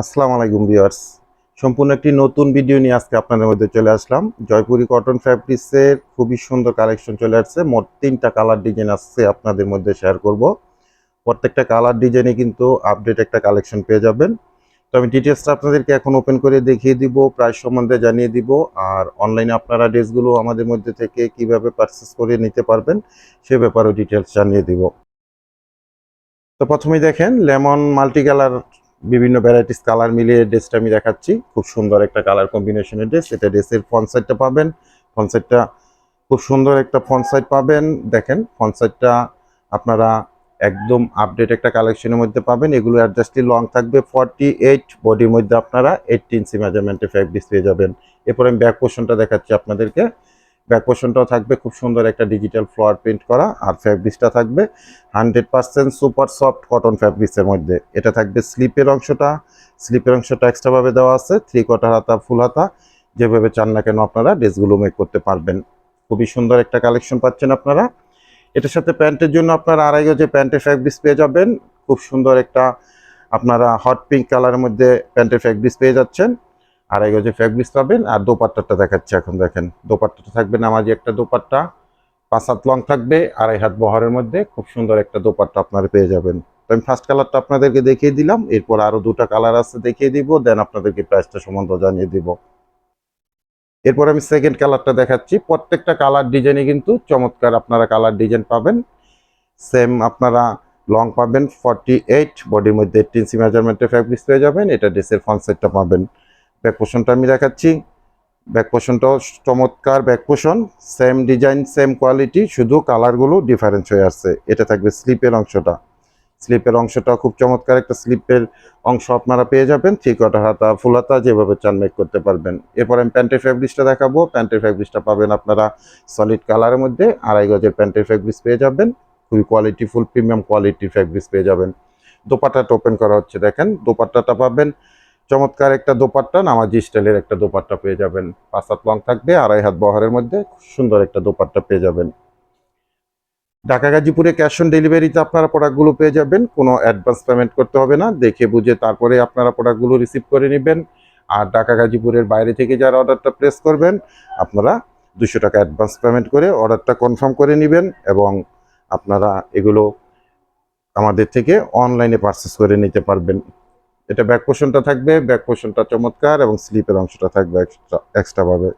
আসসালামু আলাইকুম ভিউয়ার্স। সম্পূর্ণ একটি নতুন ভিডিও নিয়ে আজকে আপনাদের মধ্যে চলে আসলাম। জয়পুরি কটন ফ্যাব্রিক্সের খুবই সুন্দর কালেকশন চলে আসছে। মোট তিনটা কালার ডিজাইন আসছে আপনাদের মধ্যে শেয়ার করব। প্রত্যেকটা কালার ডিজাইনে কিন্তু আপডেট একটা কালেকশন পেয়ে যাবেন। তো আমি ডিটেলসটা আপনাদেরকে এখন ওপেন করে দেখিয়ে দিব প্রাইস সম্বন্ধে জানিয়ে দিব, আর অনলাইনে আপনারা ড্রেসগুলো আমাদের মধ্যে থেকে কীভাবে পারচেস করে নিতে পারবেন, সে ব্যাপারেও ডিটেলস জানিয়ে দিব। তো প্রথমেই দেখেন লেমন মাল্টি কালার বিভিন্ন ভ্যারাইটিস কালার মিলিয়ে ড্রেসটা আমি দেখাচ্ছি। খুব সুন্দর একটা কালার কম্বিনেশনের ড্রেস এটা ড্রেসের ফ্রন্ট সাইডটা পাবেন। ফ্রন্ট সাইডটা খুব সুন্দর একটা ফ্রন্ট সাইড পাবেন। দেখেন ফ্রন্ট সাইডটা আপনারা একদম আপডেট একটা কালেকশনের মধ্যে পাবেন। এগুলো অ্যাডজাস্টলি লং থাকবে। ফর্টি এইট বডির মধ্যে আপনারা এইটটি ইঞ্চি মেজারমেন্টে ফ্যাব্রিক্স পেয়ে যাবেন। এরপর আমি ব্যাক পোর্শনটা দেখাচ্ছি আপনাদেরকে। ব্যাক পোর্শনটাও থাকবে, খুব সুন্দর একটা ডিজিটাল ফ্লোয়ার প্রিন্ট করা, আর ফ্যাব্রিক্সটা থাকবে hundred percent super soft cotton ফ্যাব্রিক্সের মধ্যে। এটা থাকবে স্লিপের অংশটা স্লিপের অংশটা এক্সট্রাভাবে দেওয়া আছে থ্রি কোয়ার্টার হাতা ফুল হাতা, যেভাবে চান না কেন আপনারা ড্রেসগুলো মেক করতে পারবেন। খুবই সুন্দর একটা কালেকশন পাচ্ছেন আপনারা। এটার সাথে প্যান্টের জন্য আপনারা আড়াই গজে প্যান্টের ফ্যাব্রিক্স পেয়ে যাবেন। খুব সুন্দর একটা আপনারা হট পিঙ্ক কালারের মধ্যে প্যান্টের ফ্যাব্রিক্স পেয়ে যাচ্ছেন। আড়াই গজে ফ্যাব্রিক্স পাবেন আর দোপাট্টাটা দেখাচ্ছি এখন, দেখেন। দোপাট্টাটা থাকবে নামাজি একটা দোপাট্টা, পাঁচ হাত লং থাকবে, আড়াই হাত বহরের মধ্যে। খুব সুন্দর একটা দোপাট্টা আপনারা পেয়ে যাবেন। তো আমি ফার্স্ট কালারটা আপনাদেরকে দেখিয়ে দিলাম, এরপর আরও দুটো কালার আছে দেখিয়ে দিব দেন আপনাদেরকে প্রাইসটা সম্বন্ধ জানিয়ে দিব। এরপর আমি সেকেন্ড কালারটা দেখাচ্ছি। প্রত্যেকটা কালার ডিজাইনে কিন্তু চমৎকার আপনারা কালার ডিজাইন পাবেন। সেম আপনারা লং পাবেন ফর্টি এইট বডির মধ্যে এইট ইঞ্চি মেজারমেন্টের ফ্যাব্রিক্স পেয়ে যাবেন, এটা ড্রেসের ফ্রন্ট সাইডটা পাবেন। ব্যাক পোর্শনটা আমি দেখাচ্ছি। ব্যাক পোর্শনটাও চমৎকার। Back portion same design same quality শুধু কালারগুলো ডিফারেন্স হয়ে আসছে। এটা থাকবে স্লিপের অংশটা। স্লিপের অংশটা খুব চমৎকার। একটা স্লিপের অংশ আপনারা পেয়ে যাবেন। থ্রি হাতা ফুল হাতা, যেভাবে চান মেক করতে পারবেন। এরপর আমি প্যান্টের ফ্যাব্রিক্সটা দেখাবো। প্যান্টের ফ্যাব্রিক্সটা পাবেন আপনারা সলিড কালারের মধ্যে। আড়াই গজের প্যান্টের ফ্যাব্রিক্স পেয়ে যাবেন। খুবই কোয়ালিটি ফুল প্রিমিয়াম কোয়ালিটির ফ্যাব্রিক্স পেয়ে যাবেন। দোপাট্টাটা ওপেন করা হচ্ছে, দেখেন। দোপাট্টাটা পাবেন চমৎকার একটা দোপাট্টা, নামাজি স্টাইলের একটা দোপাট্টা পেয়ে যাবেন। পাঁচ হাত লং থাকবে, আড়াই হাত বহরের মধ্যে সুন্দর একটা দোপাট্টা পেয়ে যাবেন। ঢাকা গাজীপুরে ক্যাশ অন ডেলিভারিতে আপনারা প্রোডাক্টগুলো পেয়ে যাবেন, কোনো অ্যাডভান্স পেমেন্ট করতে হবে না। দেখে বুঝে তারপরে আপনারা প্রোডাক্টগুলো রিসিভ করে নেবেন। আর ঢাকা গাজীপুরের বাইরে থেকে যারা অর্ডারটা প্লেস করবেন, আপনারা দুশো টাকা অ্যাডভান্স পেমেন্ট করে অর্ডারটা কনফার্ম করে নেবেন এবং আপনারা এগুলো আমাদের থেকে অনলাইনে পারচেস করে নিতে পারবেন। এটা ব্যাক পোর্শনটা থাকবে ব্যাক পোর্শনটা চমৎকার এবং স্লিপের অংশটা থাকবে এক্সট্রা এক্সট্রা ভাবে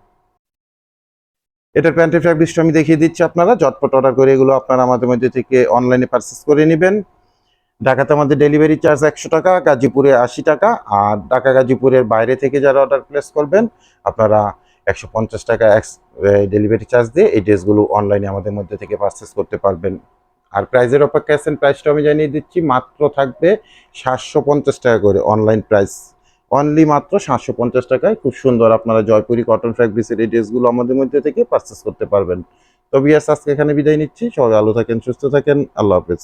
এটার প্যান্টের ফ্যাব্রিক্সটা আমি দেখিয়ে দিচ্ছি আপনারা, ঝটপট অর্ডার করে এগুলো আপনারা আমাদের মধ্যে থেকে অনলাইনে পারচেস করে নেবেন। ঢাকাতে আমাদের ডেলিভারি চার্জ একশো টাকা, গাজীপুরে আশি টাকা আর ঢাকা, গাজীপুরের বাইরে থেকে যারা অর্ডার প্লেস করবেন, আপনারা একশো পঞ্চাশ টাকা ডেলিভারি চার্জ দিয়ে এই ড্রেসগুলো অনলাইনে আমাদের মধ্যে থেকে পারচেস করতে পারবেন। আর প্রাইজের অপেক্ষা আছেন প্রাইসটা আমি জানিয়ে দিচ্ছি, মাত্র থাকবে সাতশো পঞ্চাশ টাকা করে অনলাইন প্রাইস অনলি মাত্র সাতশো পঞ্চাশ টাকায়, খুব সুন্দর আপনারা জয়পুরি কটন ফ্যাব্রিক্সের এই ড্রেসগুলো আমাদের মধ্যে থেকে পারচেস করতে পারবেন। তো আজকে এখানে বিদায় নিচ্ছি, সবাই আলো থাকেন, সুস্থ থাকেন, আল্লাহ হাফেজ।